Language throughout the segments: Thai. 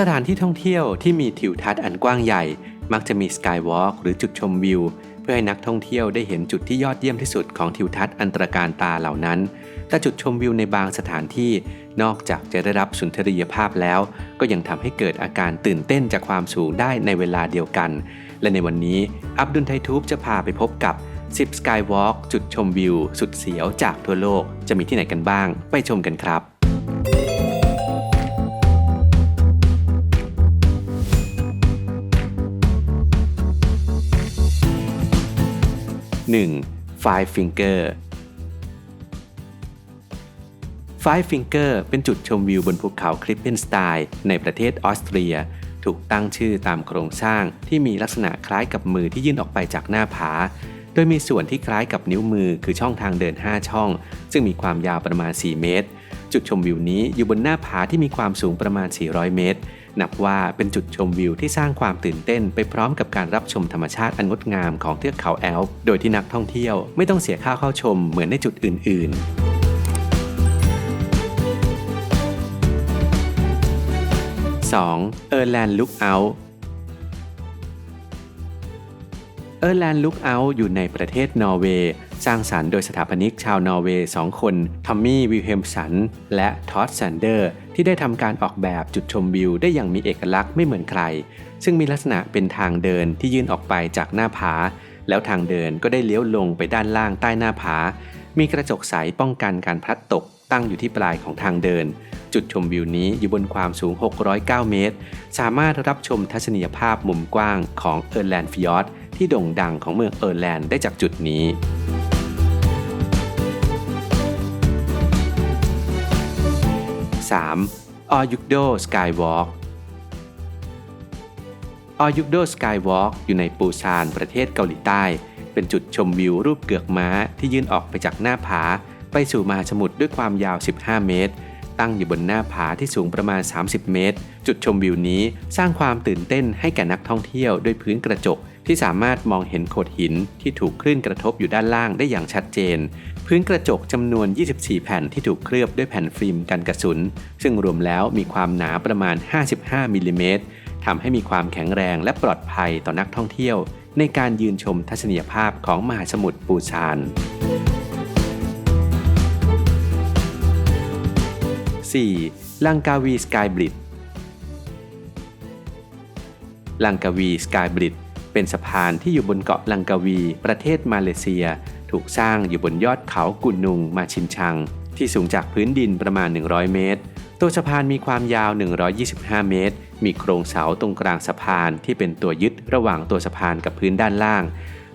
สถานที่ท่องเที่ยวที่มีทิวทัศน์อันกว้างใหญ่ มักจะมีสกายวอล์กหรือจุดชมวิว เพื่อให้นักท่องเที่ยวได้เห็นจุดที่ยอดเยี่ยมที่สุดของทิวทัศน์อันตรการตาเหล่านั้น แต่จุดชมวิวในบางสถานที่นอกจากจะได้รับสุนทรียภาพแล้ว ก็ยังทำให้เกิดอาการตื่นเต้นจากความสูงได้ในเวลาเดียวกัน และในวันนี้อับดุลไททูบจะพาไปพบกับ 10 Skywalk จุดชมวิว สุดเสียวจากทั่วโลกจะมีที่ไหนกันบ้าง ไปชมกันครับ 1. Five Finger Five Finger เป็นจุดชมวิวบนภูเขาคลิปเพนสไตน์ในประเทศออสเตรีย ถูกตั้งชื่อตามโครงสร้างที่มีลักษณะคล้ายกับมือที่ยื่นออกไปจากหน้าผา โดยมีส่วนที่คล้ายกับนิ้วมือคือช่องทางเดิน 5 ช่อง ซึ่งมีความยาวประมาณ 4 เมตร จุดชมวิวนี้อยู่บนหน้าผาที่มีความสูงประมาณ 400 เมตร นับว่าเป็นจุดชมวิวที่สร้างความตื่นเต้นไปพร้อมกับการรับชมธรรมชาติอันงดงามของเทือกเขาแอลป์โดยที่นักท่องเที่ยวไม่ต้องเสียค่าเข้าชมเหมือนในจุดอื่น ๆ 2. เออร์แลนด์ลุกเอาท์เออร์แลนด์ลุกเอาท์อยู่ในประเทศนอร์เวย์ สร้างสารรค์โดยสถาปนิกชาวนอร์เวย์สองคนทอมมี่วิลเฮมสันและทอดแซนเดอร์ ที่ได้ทำการออกแบบจุดชมวิวได้อย่างมีเอกลักษณ์ไม่เหมือนใคร ซึ่งมีลักษณะเป็นทางเดินที่ยื่นออกไปจากหน้าผา แล้วทางเดินก็ได้เลี้ยวลงไปด้านล่างใต้หน้าผา มีกระจกใสป้องกันการพลัดตกตั้งอยู่ที่ปลายของทางเดิน จุดชมวิวนี้อยู่บนความสูง 609 เมตร สามารถรับชมทัศนียภาพมุมกว้างของเออร์แลนด์ฟิยอร์ดที่โด่งดังของเมืองเออร์แลนด์ได้จากจุดนี้ 3. ออยุกโดสกายวอล์กออยุกโดสกายวอล์กอยู่ในปูซานประเทศเกาหลีใต้ เป็นจุดชมวิวรูปเกือกม้าที่ยื่นออกไปจากหน้าผา ไปสู่มหาสมุทรด้วยความยาว 15 เมตร ตั้งอยู่บนหน้าผาที่สูงประมาณ 30 เมตร จุดชมวิวนี้สร้างความตื่นเต้นให้แก่นักท่องเที่ยวด้วยพื้นกระจกที่สามารถมองเห็นโขดหินที่ถูกคลื่นกระทบอยู่ด้านล่างได้อย่างชัดเจน พื้นกระจกจำนวน 24 แผ่นที่ถูกเคลือบด้วยแผ่นฟิล์มกันกระสุน ซึ่งรวมแล้วมีความหนาประมาณ 55 มิลลิเมตรทำให้มีความแข็งแรงและปลอดภัยต่อนักท่องเที่ยว ในการยืนชมทัศนียภาพของมหาสมุทรปูซาน 4. ลังกาวีสกายบริดลังกาวีสกายบริดเป็นสะพานที่อยู่บนเกาะลังกาวี ประเทศมาเลเซีย ถูกสร้างอยู่บนยอดเขากุนนุงมาชินชัง ที่สูงจากพื้นดินประมาณ 100 เมตร ตัวสะพานมีความยาว 125 เมตร มีโครงเสาตรงกลางสะพานที่เป็นตัวยึดระหว่างตัวสะพานกับพื้นด้านล่าง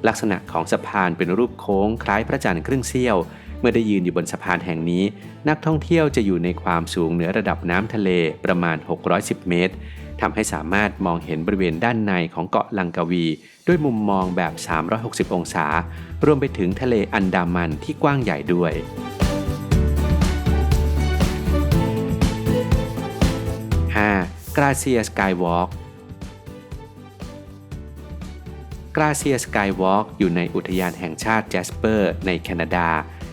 ลักษณะของสะพานเป็นรูปโค้งคล้ายพระจันทร์ครึ่งเสี้ยว เมื่อได้ยืนอยู่บนสะพานแห่งนี้ นักท่องเที่ยวจะอยู่ในความสูงเหนือระดับน้ำทะเลประมาณ 610 เมตรทำให้สามารถมองเห็นบริเวณด้านในของเกาะลังกาวี ด้วยมุมมองแบบ 360 องศา รวมไปถึงทะเลอันดามันที่กว้างใหญ่ด้วย 5. กราเซียสกายวอล์กกราเซียสกายวอล์กอยู่ในอุทยานแห่งชาติแจสเปอร์ในแคนาดา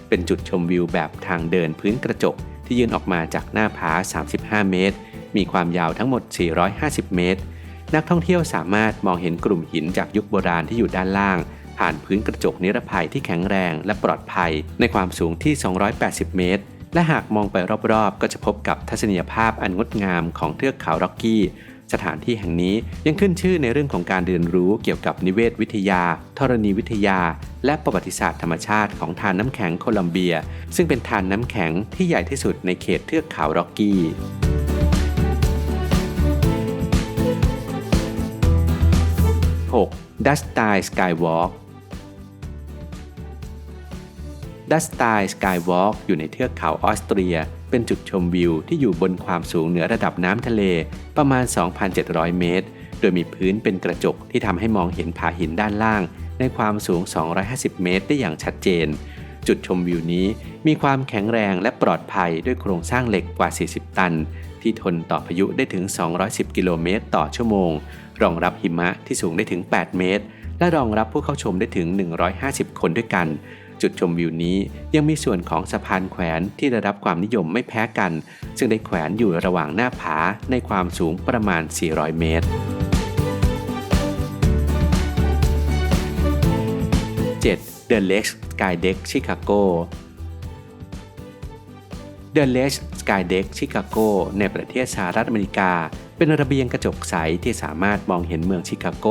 เป็นจุดชมวิวแบบทางเดินพื้นกระจก ที่ยื่นออกมาจากหน้าผา 35 เมตร มีความยาวทั้งหมด 450 เมตร นักท่องเที่ยวสามารถมองเห็นกลุ่มหินจากยุคโบราณที่อยู่ด้านล่าง ผ่านพื้นกระจกนิรภัยที่แข็งแรงและปลอดภัย ในความสูงที่ 280 เมตร และหากมองไปรอบๆ ก็จะพบกับทัศนียภาพอันงดงามของเทือกเขาร็อกกี้ สถานที่แห่งนี้ยังขึ้นชื่อในเรื่องของการเรียนรู้เกี่ยวกับนิเวศวิทยา ธรณีวิทยา และประวัติศาสตร์ธรรมชาติของทานน้ำแข็งโคลัมเบีย ซึ่งเป็นทานน้ำแข็งที่ใหญ่ที่สุดในเขตเทือกเขาร็อกกี้ 6. Dust y Skywalk ดัสตายสกายวอล์กอยู่ในเทือกเขาออสเตรีย เป็นจุดชมวิวที่อยู่บนความสูงเหนือระดับน้ำทะเลประมาณ 2,700 เมตร โดยมีพื้นเป็นกระจกที่ทำให้มองเห็นผาหินด้านล่าง ในความสูง 250 เมตรได้อย่างชัดเจน จุดชมวิวนี้มีความแข็งแรงและปลอดภัยด้วยโครงสร้างเหล็กกว่า 40 ตัน ที่ทนต่อพายุได้ถึง 210 กิโลเมตรต่อชั่วโมง รองรับหิมะที่สูงได้ถึง 8 เมตร และรองรับผู้เข้าชมได้ถึง 150 คนด้วยกัน จุดชมวิวนี้ยังมีส่วนของสะพานแขวนที่ได้รับความนิยมไม่แพ้กัน ซึ่งได้แขวนอยู่ระหว่างหน้าผาในความสูงประมาณ 400 เมตร 7. The Lex Sky Deck Chicago The Sky Deck Chicago ในประเทศสหรัฐอเมริกา เป็นระเบียงกระจกใสที่สามารถมองเห็นเมืองชิคาโก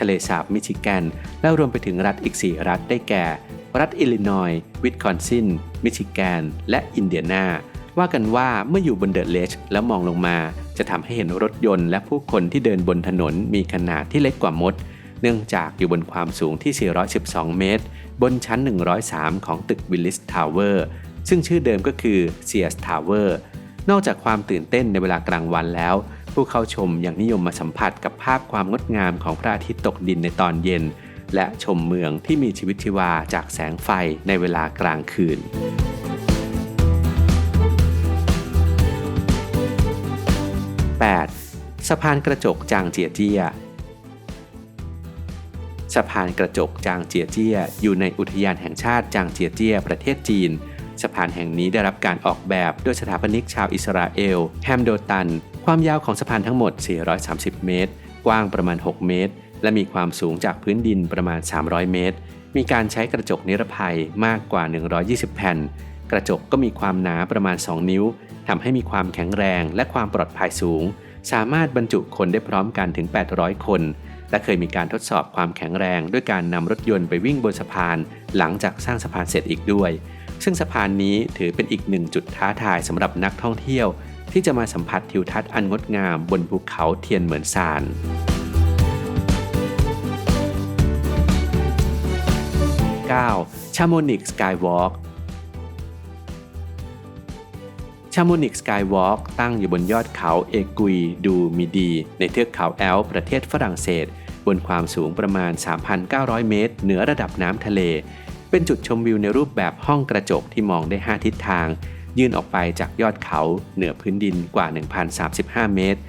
ทะเลสาบมิชิแกน และรวมไปถึงรัฐอีก 4 รัฐได้แก่ รัฐอิลลินอยส์วิสคอนซิน มิชิแกน และอินเดียนาว่ากันว่าเมื่ออยู่บนเดอะเลชแล้วมองลงมา จะทำให้เห็นรถยนต์และผู้คนที่เดินบนถนนมีขนาดที่เล็กกว่ามด เนื่องจากอยู่บนความสูงที่ 412 เมตร บนชั้น 103 ของตึกวิลลิสทาวเวอร์ ซึ่งชื่อเดิมก็คือ Sears Tower นอกจากความตื่นเต้นในเวลากลางวันแล้ว ผู้เข้าชมยังนิยมมาสัมผัสกับภาพความงดงามของพระอาทิตย์ตกดินในตอนเย็น และชมเมืองที่มีชีวิตชีวาจากแสงไฟในเวลากลางคืน 8. สะพานกระจกจางเจียเจีย สะพานกระจกจางเจียเจีย อยู่ในอุทยานแห่งชาติจางเจียเจีย ประเทศจีน สะพานแห่งนี้ได้รับการออกแบบโดยสถาปนิกชาวอิสราเอล แฮมโดตัน ความยาวของสะพานทั้งหมด 430 เมตร กว้างประมาณ 6 เมตร และมีความสูงจากพื้นดินประมาณ 300 เมตร มีการใช้กระจกนิรภัยมากกว่า 120 แผ่น กระจกก็มีความหนาประมาณ 2 นิ้วทำให้มีความแข็งแรงและความปลอดภัยสูง สามารถบรรจุคนได้พร้อมกันถึง 800 คนและเคยมีการทดสอบความแข็งแรงด้วยการนำรถยนต์ไปวิ่งบนสะพาน หลังจากสร้างสะพานเสร็จอีกด้วย ซึ่งสะพานนี้ถือเป็นอีกหนึ่งจุดท้าทายสำหรับนักท่องเที่ยว ที่จะมาสัมผัสทิวทัศน์อันงดงามบนภูเขาเทียนเหมือนซาน 9. ชาโมนิกสกายวอล์กชาโมนิกสกายวอล์กตั้งอยู่บนยอดเขาเอกุยดูมิดี ในเทือกเขาแอลป์ประเทศฝรั่งเศส บนความสูงประมาณ 3,900 เมตร เหนือระดับน้ำทะเล เป็นจุดชมวิวในรูปแบบห้องกระจกที่มองได้ 5 ทิศทาง ยื่นออกไปจากยอดเขาเหนือพื้นดินกว่า 1,035 เมตร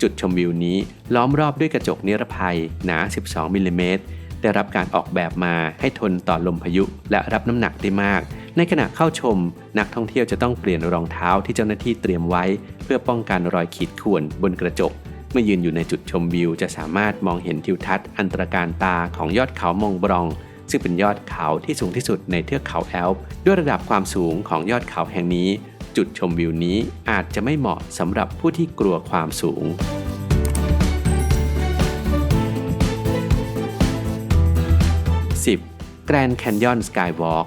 จุดชมวิวนี้ล้อมรอบด้วยกระจกนิรภัยหนา 12 มิลลิเมตรได้รับการออกแบบมาให้ทนต่อลมพายุและรับน้ำหนักได้มาก ในขณะเข้าชม นักท่องเที่ยวจะต้องเปลี่ยนรองเท้าที่เจ้าหน้าที่เตรียมไว้ เพื่อป้องกันรอยขีดข่วนบนกระจก เมื่อยืนอยู่ในจุดชมวิว จะสามารถมองเห็นทิวทัศน์อันตรการตาของยอดเขามองบรอง ซึ่งเป็นยอดเขาที่สูงที่สุดในเทือกเขาแอลป์ด้วยระดับความสูงของยอดเขาแห่งนี้ จุดชมวิวนี้อาจจะไม่เหมาะสำหรับผู้ที่กลัวความสูง 10. Grand Canyon Skywalk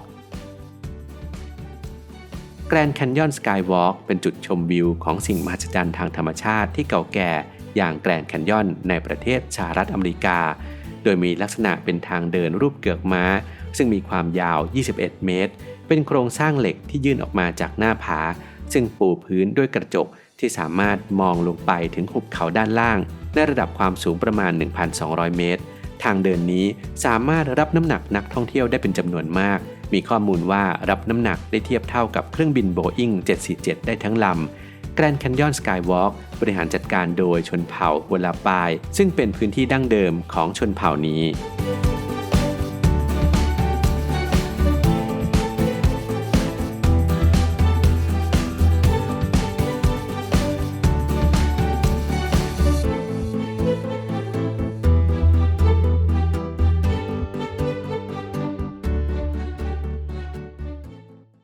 Grand Canyon Skywalk เป็นจุดชมวิวของสิ่งมหัศจรรย์ทางธรรมชาติที่เก่าแก่อย่างแกรนด์แคนยอนในประเทศสหรัฐอเมริกา โดยมีลักษณะเป็นทางเดินรูปเกือกม้า ซึ่งมีความยาว 21 เมตร เป็นโครงสร้างเหล็กที่ยื่นออกมาจากหน้าผา ซึ่งปูพื้นด้วยกระจกที่สามารถมองลงไปถึงหุบเขาด้านล่าง ในระดับความสูงประมาณ 1,200 เมตร ทางเดินนี้สามารถรับน้ำหนักนักท่องเที่ยวได้เป็นจำนวนมาก มีข้อมูลว่ารับน้ำหนักได้เทียบเท่ากับเครื่องบินโบอิง747 ได้ทั้งลำ แกรนด์แคนยอนสกายวอล์กบริหารจัดการโดยชนเผ่าวัวลาปาย ซึ่งเป็นพื้นที่ดั้งเดิมของชนเผ่านี้